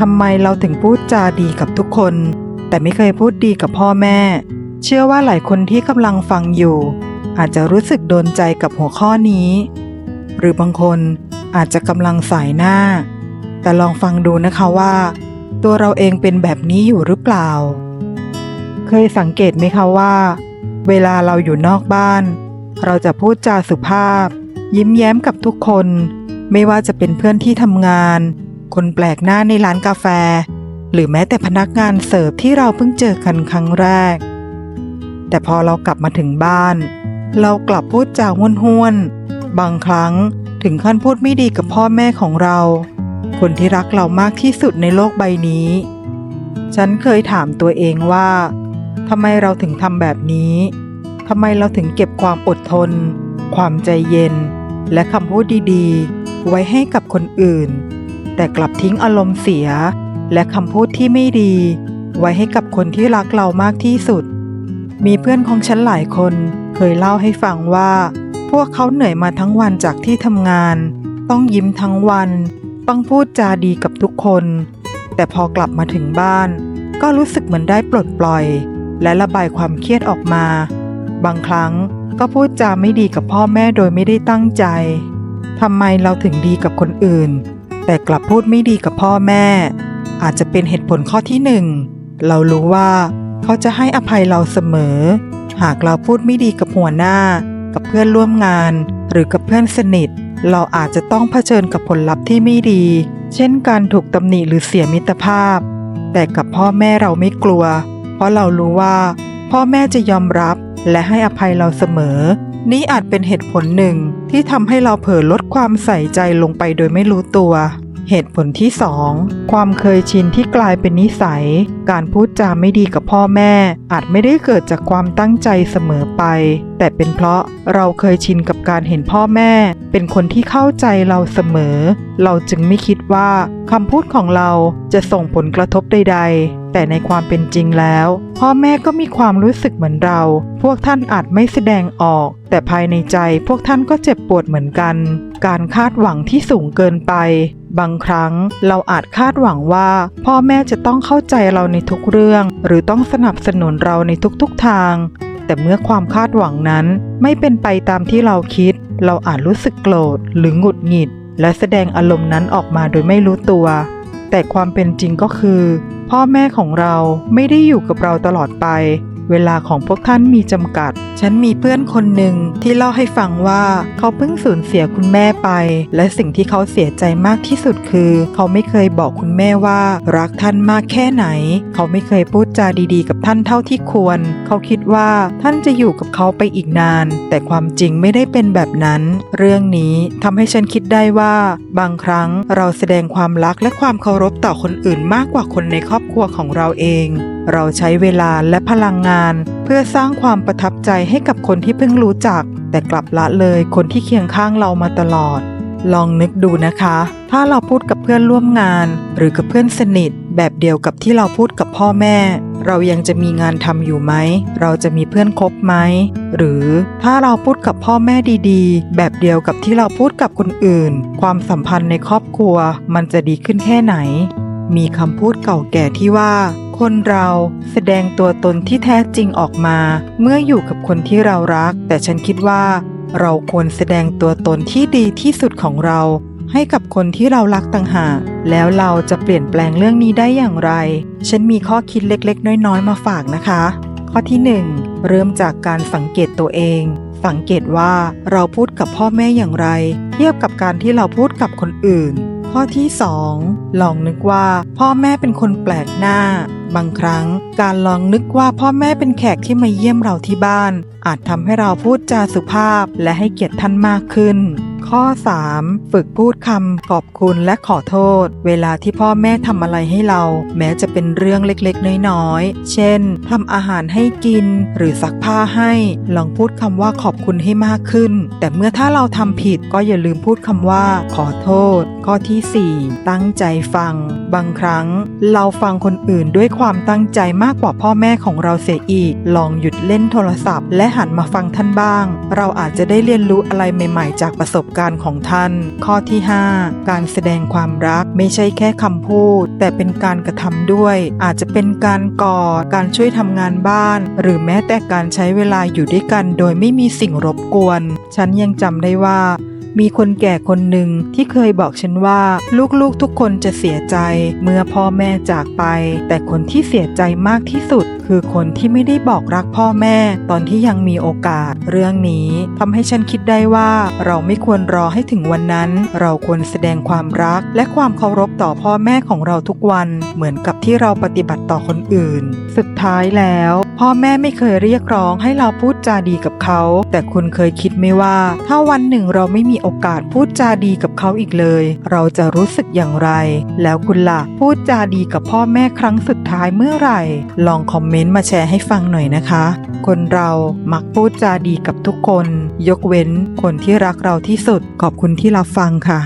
ทำไมเราถึงพูดจาดีกับทุกคน แต่ไม่เคยพูดดีกับพ่อแม่ เชื่อว่าหลายคนที่กำลังฟังอยู่ อาจจะรู้สึกโดนใจกับหัวข้อนี้ หรือบางคนอาจจะกำลังสายหน้า แต่ลองฟังดูนะคะว่า ตัวเราเองเป็นแบบนี้อยู่หรือเปล่า เคยสังเกตไหมคะว่า เวลาเราอยู่นอกบ้าน เราจะพูดจาสุภาพ ยิ้มแย้มกับทุกคน ไม่ว่าจะเป็นเพื่อนที่ทำงาน คนแปลกหน้าในร้านกาแฟ หรือแม้แต่พนักงานเสิร์ฟที่เราเพิ่งเจอกันครั้งแรก แต่พอเรากลับมาถึงบ้าน เรากลับพูดจาห้วนๆบางครั้งถึงขั้นพูดไม่ดีกับพ่อแม่ของเรา คนที่รักเรามากที่สุดในโลกใบนี้ ฉันเคยถามตัวเองว่าทำไมเราถึงทำแบบนี้ทำไมเราถึงเก็บความอดทน ความใจเย็น และคำพูดดีๆ ไว้ให้กับคนอื่น แต่กลับทิ้งอารมณ์เสีย และคำพูดที่ไม่ดี ไว้ให้กับคนที่รักเรามากที่สุด มีเพื่อนของฉันหลายคนเคยเล่าให้ฟังว่า พวกเขาเหนื่อยมาทั้งวันจากที่ทำงาน ต้องยิ้มทั้งวัน ต้องพูดจาดีกับทุกคน แต่พอกลับมาถึงบ้าน ก็รู้สึกเหมือนได้ปลดปล่อย และระบายความเครียดออกมา บางครั้งก็พูดจาไม่ดีกับพ่อแม่โดยไม่ได้ตั้งใจทำไมเราถึงดีกับคนอื่น แต่กลับพูดไม่ดีกับพ่อแม่ อาจจะเป็นเหตุผลข้อที่หนึ่งเรารู้ว่า เขาจะให้อภัยเราเสมอ หากเราพูดไม่ดีกับหัวหน้า กับเพื่อนร่วมงาน หรือกับเพื่อนสนิท เราอาจจะต้องเผชิญกับผลลัพธ์ที่ไม่ดี เช่นการถูกตำหนิหรือเสียมิตรภาพ แต่กับพ่อแม่เราไม่กลัว เพราะเรารู้ว่า พ่อแม่จะยอมรับและให้อภัยเราเสมอ นี่อาจเป็นเหตุผลหนึ่งที่ทำให้เราเผลอลดความใส่ใจลงไปโดยไม่รู้ตัว เหตุผลที่ 2 ความเคยชินที่กลายเป็นนิสัย การพูดจาไม่ดีกับพ่อแม่ อาจไม่ได้เกิดจากความตั้งใจเสมอไป แต่เป็นเพราะเราเคยชินกับการเห็นพ่อแม่ เป็นคนที่เข้าใจเราเสมอ เราจึงไม่คิดว่าคำพูดของเราจะส่งผลกระทบใด ๆ แต่ในความเป็นจริงแล้ว พ่อแม่ก็มีความรู้สึกเหมือนเรา พวกท่านอาจไม่แสดงออก แต่ภายในใจพวกท่านก็เจ็บปวดเหมือนกัน การคาดหวังที่สูงเกินไป บางครั้งเราอาจคาดหวังว่า พ่อแม่จะต้องเข้าใจเราในทุกเรื่อง หรือต้องสนับสนุนเราในทุกๆทาง แต่เมื่อความคาดหวังนั้น ไม่เป็นไปตามที่เราคิด เราอาจรู้สึกโกรธหรือหงุดหงิด และแสดงอารมณ์นั้นออกมาโดยไม่รู้ตัว แต่ความเป็นจริงก็คือ พ่อแม่ของเราไม่ได้อยู่กับเราตลอดไป เวลาของพวกท่านมีจำกัด ฉันมีเพื่อนคนหนึ่งที่เล่าให้ฟังว่าเขาเพิ่งสูญเสียคุณแม่ไป และสิ่งที่เขาเสียใจมากที่สุดคือ เขาไม่เคยบอกคุณแม่ว่า รักท่านมากแค่ไหน เขาไม่เคยพูดจาดีๆ กับท่านเท่าที่ควร เขาคิดว่าท่านจะอยู่กับเขาไปอีกนาน แต่ความจริงไม่ได้เป็นแบบนั้น เรื่องนี้ทำให้ฉันคิดได้ว่า บางครั้งเราแสดงความรักและความเคารพต่อคนอื่นมากกว่าคนในครอบครัวของเราเอง เราใช้เวลาและพลังงาน เพื่อสร้างความประทับใจให้กับคนที่เพิ่งรู้จัก แต่กลับละเลยคนที่เคียงข้างเรามาตลอด ลองนึกดูนะคะ ถ้าเราพูดกับเพื่อนร่วมงาน หรือกับเพื่อนสนิท แบบเดียวกับที่เราพูดกับพ่อแม่ เรายังจะมีงานทำอยู่ไหม เราจะมีเพื่อนคบไหม หรือถ้าเราพูดกับพ่อแม่ดีๆ แบบเดียวกับที่เราพูดกับคนอื่น ความสัมพันธ์ในครอบครัว มันจะดีขึ้นแค่ไหนมีคำพูดเก่าแก่ที่ว่า คนเราแสดงตัวตนที่แท้จริงออกมา เมื่ออยู่กับคนที่เรารัก แต่ฉันคิดว่า เราควรแสดงตัวตนที่ดีที่สุดของเรา ให้กับคนที่เรารักต่างหากแล้วเราจะเปลี่ยนแปลงเรื่องนี้ได้อย่างไร ฉันมีข้อคิดเล็กๆ น้อยๆ มาฝากนะคะ ข้อที่ 1 เริ่มจากการสังเกตตัวเอง สังเกตว่าเราพูดกับพ่อแม่อย่างไร เทียบกับการที่เราพูดกับคนอื่นข้อที่ 2 ลองนึกว่าพ่อแม่เป็นคนแปลกหน้า บางครั้ง การลองนึกว่าพ่อแม่เป็นแขกที่มาเยี่ยมเราที่บ้าน อาจทำให้เราพูดจาสุภาพและให้เกียรติท่านมากขึ้น ข้อ 3. ฝึกพูดคำขอบคุณและขอโทษ เวลาที่พ่อแม่ทำอะไรให้เรา แม้จะเป็นเรื่องเล็กๆ น้อยๆ เช่นทำอาหารให้กิน หรือซักผ้าให้ ลองพูดคำว่าขอบคุณให้มากขึ้น แต่เมื่อถ้าเราทำผิดก็อย่าลืมพูดคำว่า ขอโทษ ข้อที่ 4 ตั้งใจฟัง บางครั้ง เราฟังคนอื่นด้วยความตั้งใจมากกว่าพ่อแม่ของเราเสียอีก ลองหยุดเล่นโทรศัพท์ และหันมาฟังท่านบ้าง เราอาจจะได้เรียนรู้อะไรใหม่ ๆ จากประสบการของท่าน ข้อที่ 5 การแสดงความรักไม่ใช่แค่คำพูด แต่เป็นการกระทำด้วย อาจจะเป็นการกอดการช่วยทำงานบ้าน หรือแม้แต่การใช้เวลาอยู่ด้วยกัน โดยไม่มีสิ่งรบกวน ฉันยังจำได้ว่ามีคนแก่คนหนึ่งที่เคยบอกฉันว่า ลูกๆทุกคนจะเสียใจเมื่อพ่อแม่จากไป แต่คนที่เสียใจมากที่สุด คือคนที่ไม่ได้บอกรักพ่อแม่ตอนที่ยังมีโอกาส เรื่องนี้ทำให้ฉันคิดได้ว่า เราไม่ควรรอให้ถึงวันนั้น เราควรแสดงความรัก และความเคารพต่อพ่อแม่ของเราทุกวัน เหมือนกับที่เราปฏิบัติต่อคนอื่น สุดท้ายแล้ว พ่อแม่ไม่เคยเรียกร้องให้เราพูดจาดีกับเขา แต่คุณเคยคิดไหมว่า ถ้าวันหนึ่งเราไม่มีโอกาสพูดจาดีกับเขาอีกเลย เราจะรู้สึกอย่างไร แล้วคุณล่ะพูดจาดีกับพ่อแม่ครั้งสุดท้ายเมื่อไหร่ ลองคอมเมนต์มาแชร์ให้ฟังหน่อยนะคะ คนเรามักพูดจาดีกับทุกคน ยกเว้นคนที่รักเราที่สุด ขอบคุณที่รับฟังค่ะ